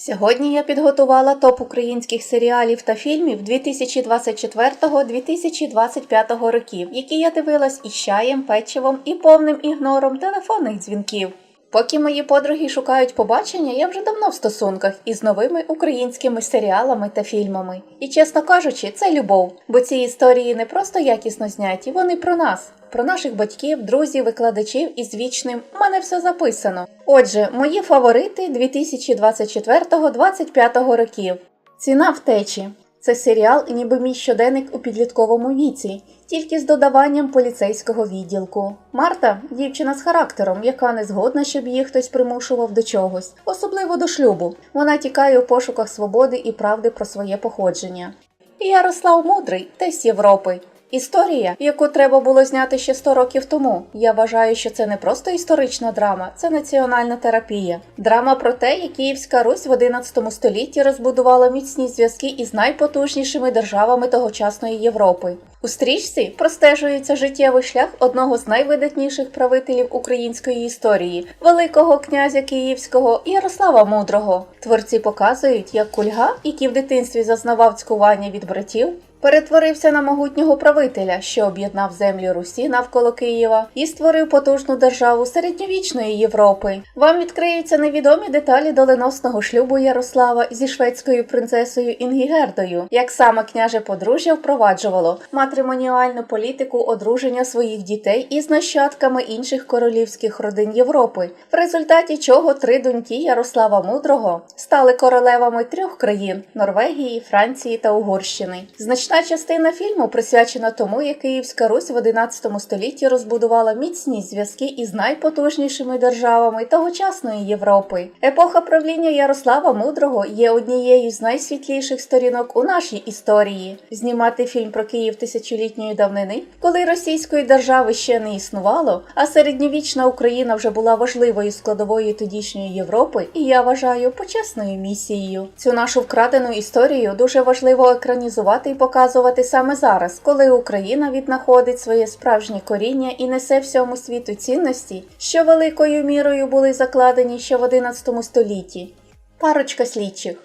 Сьогодні я підготувала топ українських серіалів та фільмів 2024-2025 років, які я дивилась із чаєм, печивом і повним ігнором телефонних дзвінків. Поки мої подруги шукають побачення, я вже давно в стосунках із новими українськими серіалами та фільмами. І чесно кажучи, це любов, бо ці історії не просто якісно зняті, вони про нас, про наших батьків, друзів, викладачів із вічним «У мене все записано. Отже, мої фаворити 2024-2025 років. Ціна втечі. Це серіал, ніби мій щоденник у підлітковому віці, тільки з додаванням поліцейського відділку. Марта дівчина з характером, яка не згодна, щоб її хтось примушував до чогось, особливо до шлюбу. Вона тікає у пошуках свободи і правди про своє походження. Ярослав Мудрий, десь Європи. Історія, яку треба було зняти ще 100 років тому. Я вважаю, що це не просто історична драма, це національна терапія. Драма про те, як Київська Русь в 11 столітті розбудувала міцні зв'язки із найпотужнішими державами тогочасної Європи. У стрічці простежується життєвий шлях одного з найвидатніших правителів української історії, великого князя Київського Ярослава Мудрого. Творці показують, як кульга, який в дитинстві зазнавав цькування від братів, перетворився на могутнього правителя, що об'єднав землю Русі навколо Києва і створив потужну державу середньовічної Європи. Вам відкриються невідомі деталі доленосного шлюбу Ярослава зі шведською принцесою Інгігердою, як саме княже подружжя впроваджувало матримоніальну політику одруження своїх дітей із нащадками інших королівських родин Європи, в результаті чого три доньки Ярослава Мудрого стали королевами трьох країн Норвегії, Франції та Угорщини. Значна частина фільму присвячена тому, як Київська Русь в 11 столітті розбудувала міцні зв'язки із найпотужнішими державами тогочасної Європи. Епоха правління Ярослава Мудрого є однією з найсвітліших сторінок у нашій історії. Знімати фільм про Київ тисячолітньої давнини, коли російської держави ще не існувало, а середньовічна Україна вже була важливою складовою тодішньої Європи, і я вважаю почесною місією. Цю нашу вкрадену історію дуже важливо екранізувати і показувати саме зараз, коли Україна віднаходить своє справжнє коріння і несе всьому світу цінності, що великою мірою були закладені ще в 11 столітті. Парочка слідчих.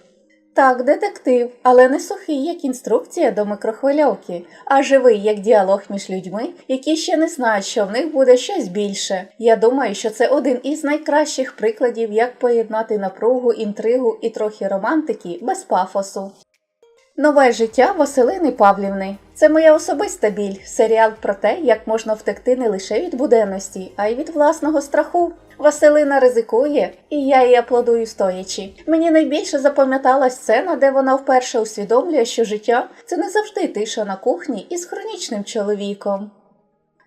Так, детектив, але не сухий, як інструкція до микрохвильовки, а живий як діалог між людьми, які ще не знають, що в них буде щось більше. Я думаю, що це один із найкращих прикладів, як поєднати напругу, інтригу і трохи романтики без пафосу. Нове життя Василини Павлівни. Це моя особиста біль, серіал про те, як можна втекти не лише від буденності, а й від власного страху. Василина ризикує, і я її аплодую стоячи. Мені найбільше запам'яталась сцена, де вона вперше усвідомлює, що життя це не завжди тиша на кухні із хронічним чоловіком.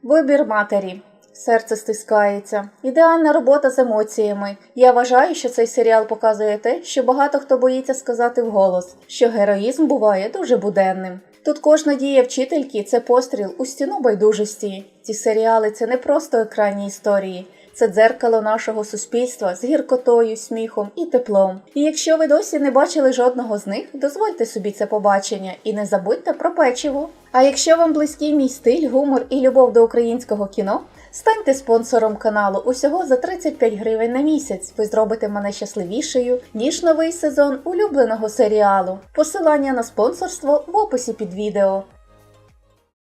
Вибір матері. Серце стискається. Ідеальна робота з емоціями. Я вважаю, що цей серіал показує те, що багато хто боїться сказати вголос, що героїзм буває дуже буденним. Тут кожна дія вчительки це постріл у стіну байдужості. Ці серіали це не просто екранні історії, це дзеркало нашого суспільства з гіркотою, сміхом і теплом. І якщо ви досі не бачили жодного з них, дозвольте собі це побачення і не забудьте про печиво. А якщо вам близький мій стиль, гумор і любов до українського кіно, станьте спонсором каналу усього за 35 гривень на місяць. Ви зробите мене щасливішою, ніж новий сезон улюбленого серіалу. Посилання на спонсорство в описі під відео.